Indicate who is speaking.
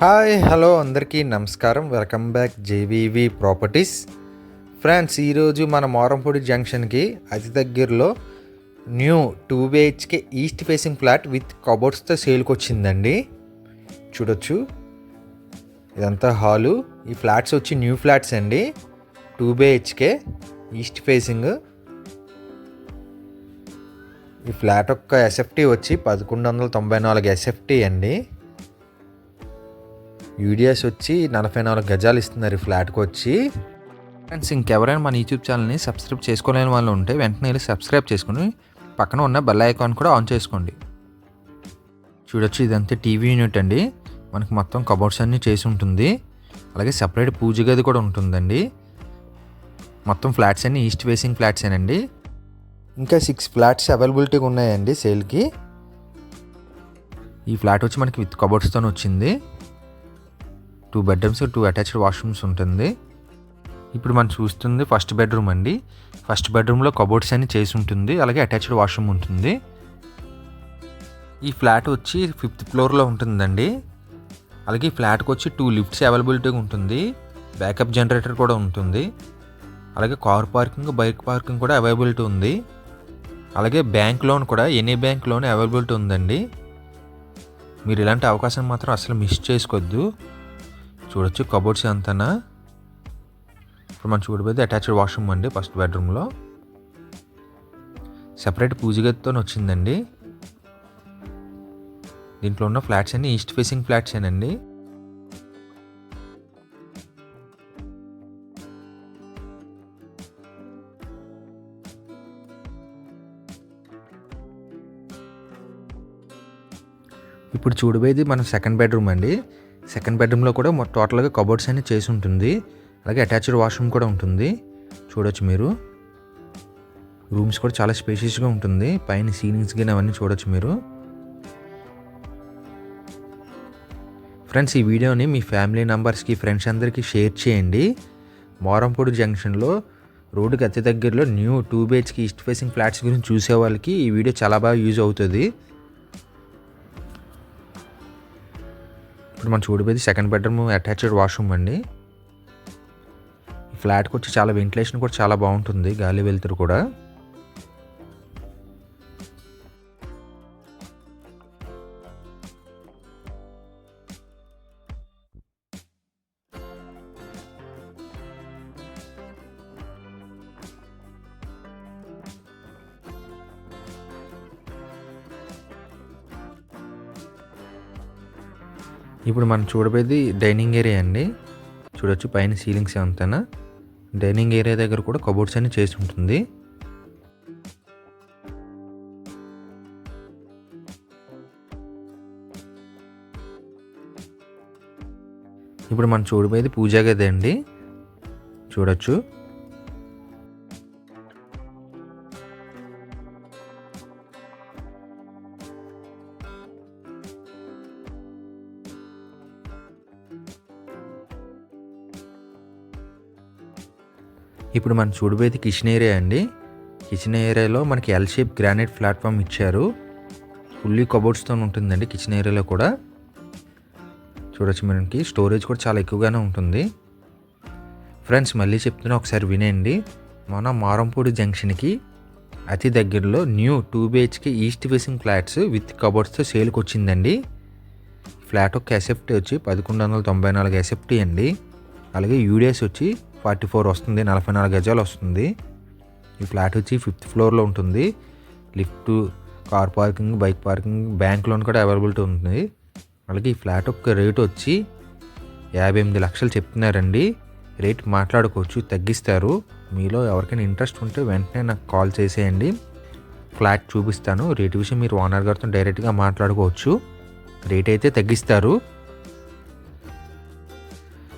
Speaker 1: Hi hello అందరికీ నమస్కారం. Welcome back JVV properties. Friends ఈరోజు మన మోరంపూడి జంక్షన్కి అతి దగ్గరలో new two BHK east facing flat with కబోర్డ్స్తో సేల్కి వచ్చిందండి చూడొచ్చు. ఇదంతా హాలు. ఈ ఫ్లాట్స్ వచ్చి న్యూ ఫ్లాట్స్ అండి. Two BHK east facing. ఈ ఫ్లాట్ యొక్క ఎస్ఎఫ్టీ వచ్చి పదకొండు వందల తొంభై నాలుగు ఎస్ఎఫ్టీ అండి. యూడిఎస్ వచ్చి నలభై నాలుగు గజాలు ఇస్తున్నారు ఈ ఫ్లాట్కి వచ్చి. ఫ్రెండ్స్ ఇంకెవరైనా మన యూట్యూబ్ ఛానల్ని సబ్స్క్రైబ్ చేసుకోలేని వాళ్ళు ఉంటే వెంటనే వెళ్ళి సబ్స్క్రైబ్ చేసుకుని పక్కన ఉన్న బెల్ ఐకాన్ కూడా ఆన్ చేసుకోండి. చూడొచ్చు ఇదంతా టీవీ యూనిట్ అండి. మనకి మొత్తం కబోర్డ్స్ అన్నీ చేసి ఉంటుంది. అలాగే సపరేట్ పూజ గది కూడా ఉంటుందండి. మొత్తం ఫ్లాట్స్ అన్నీ ఈస్ట్ ఫేసింగ్ ఫ్లాట్స్ అండి ఇంకా సిక్స్ ఫ్లాట్స్ అవైలబిలిటీగా ఉన్నాయండి సేల్కి. ఈ ఫ్లాట్ వచ్చి మనకి విత్ కబోర్డ్స్తో వచ్చింది. Two bedrooms two attached washrooms ఉంటుంది. ఇప్పుడు మనం చూస్తుంది ఫస్ట్ బెడ్రూమ్ అండి. ఫస్ట్ బెడ్రూమ్లో కబోర్డ్స్ అన్ని చేసి ఉంటుంది. అలాగే అటాచ్డ్ వాష్రూమ్ ఉంటుంది. ఈ ఫ్లాట్ వచ్చి ఫిఫ్త్ ఫ్లోర్లో ఉంటుందండి. అలాగే ఈ ఫ్లాట్కి వచ్చి టూ లిఫ్ట్స్ అవైలబిలిటీ ఉంటుంది. బ్యాకప్ జనరేటర్ కూడా ఉంటుంది. అలాగే కార్ పార్కింగ్ బైక్ పార్కింగ్ కూడా అవైలబిలిటీ ఉంది. అలాగే బ్యాంక్ లోన్ కూడా ఎనీ బ్యాంక్ లోన్ అవైలబిలిటీ ఉందండి. మీరు ఇలాంటి అవకాశం మాత్రం అసలు మిస్ చేసుకోవద్దు. చూడొచ్చు. కబోర్డ్స్ అంతనా? ఇప్పుడు మనం చూడబోయేది అటాచ్డ్ వాష్రూమ్ అండి ఫస్ట్ బెడ్రూమ్లో సెపరేట్ పూజ వచ్చిందండి దీంట్లో ఉన్న ఫ్లాట్స్ అన్ని ఈస్ట్ ఫేసింగ్ ఫ్లాట్స్ అండి ఇప్పుడు చూడబోయేది మన సెకండ్ బెడ్రూమ్ అండి. సెకండ్ బెడ్రూమ్లో కూడా టోటల్గా కబోర్డ్స్ అన్ని చేసి ఉంటుంది. అలాగే అటాచ్డ్ వాష్రూమ్ కూడా ఉంటుంది. చూడొచ్చు మీరు. రూమ్స్ కూడా చాలా స్పేషియస్గా ఉంటుంది. పైన సీలింగ్స్ కానీ అవన్నీ చూడొచ్చు మీరు. ఫ్రెండ్స్ ఈ వీడియోని మీ ఫ్యామిలీ మెంబర్స్కి ఫ్రెండ్స్ అందరికీ షేర్ చేయండి. మోరంపూడి జంక్షన్లో రోడ్డుకి అతి దగ్గరలో న్యూ టూ బేచ్కి ఈస్ట్ ఫేసింగ్ ఫ్లాట్స్ గురించి చూసే వాళ్ళకి ఈ వీడియో చాలా బాగా యూజ్ అవుతుంది. ఇప్పుడు మనం చూడబోయేది సెకండ్ బెడ్రూమ్ అటాచ్డ్ వాష్రూమ్ అండి. ఫ్లాట్కి వచ్చి చాలా వెంటిలేషన్ కూడా చాలా బాగుంటుంది గాలి వెలుతురు కూడా. ఇప్పుడు మనం చూడబోయేది డైనింగ్ ఏరియా అండి. చూడొచ్చు పైన సీలింగ్స్ అంతేనా డైనింగ్ ఏరియా దగ్గర కూడా కబోర్డ్స్ అన్ని చేసి ఉంటుంది. ఇప్పుడు మనం చూడబోయేది పూజా గది అండి. చూడొచ్చు. ఇప్పుడు మనం చూడబోయేది కిచెన్ ఏరియా అండి. కిచెన్ ఏరియాలో మనకి ఎల్ షేప్ గ్రానైట్ ప్లాట్ఫామ్ ఇచ్చారు ఫుల్లీ కబోర్డ్స్తో ఉంటుందండి కిచెన్ ఏరియాలో కూడా. చూడొచ్చు మనకి స్టోరేజ్ కూడా చాలా ఎక్కువగానే ఉంటుంది. ఫ్రెండ్స్ మళ్ళీ చెప్తున్నా ఒకసారి వినండి. మన మారంపూడి జంక్షన్కి అతి దగ్గరలో new two BHK east facing flats with కబోర్డ్స్తో సేల్కి వచ్చిందండి. ఫ్లాట్ ఒక ఎసెప్టీ వచ్చి పదకొండు వందల తొంభై నాలుగు ఎసెప్టీ అండి. అలాగే యూడిఎస్ వచ్చి ఫార్టీ ఫోర్ వస్తుంది నలభై నాలుగు గజాలు వస్తుంది. ఈ ఫ్లాట్ వచ్చి ఫిఫ్త్ ఫ్లోర్లో ఉంటుంది. Lift car parking bike parking bank loan కూడా అవైలబిలిటీ ఉంటుంది అలాగే ఈ ఫ్లాట్ యొక్క రేట్ వచ్చి యాభై ఎనిమిది లక్షలు చెప్తున్నారండి. రేట్ మాట్లాడుకోవచ్చు తగ్గిస్తారు. మీలో ఎవరికైనా ఇంట్రెస్ట్ ఉంటే వెంటనే నాకు కాల్ చేసేయండి. ఫ్లాట్ చూపిస్తాను. రేట్ విషయం మీరు ఓనర్ గారితో డైరెక్ట్గా మాట్లాడుకోవచ్చు. రేట్ అయితే తగ్గిస్తారు.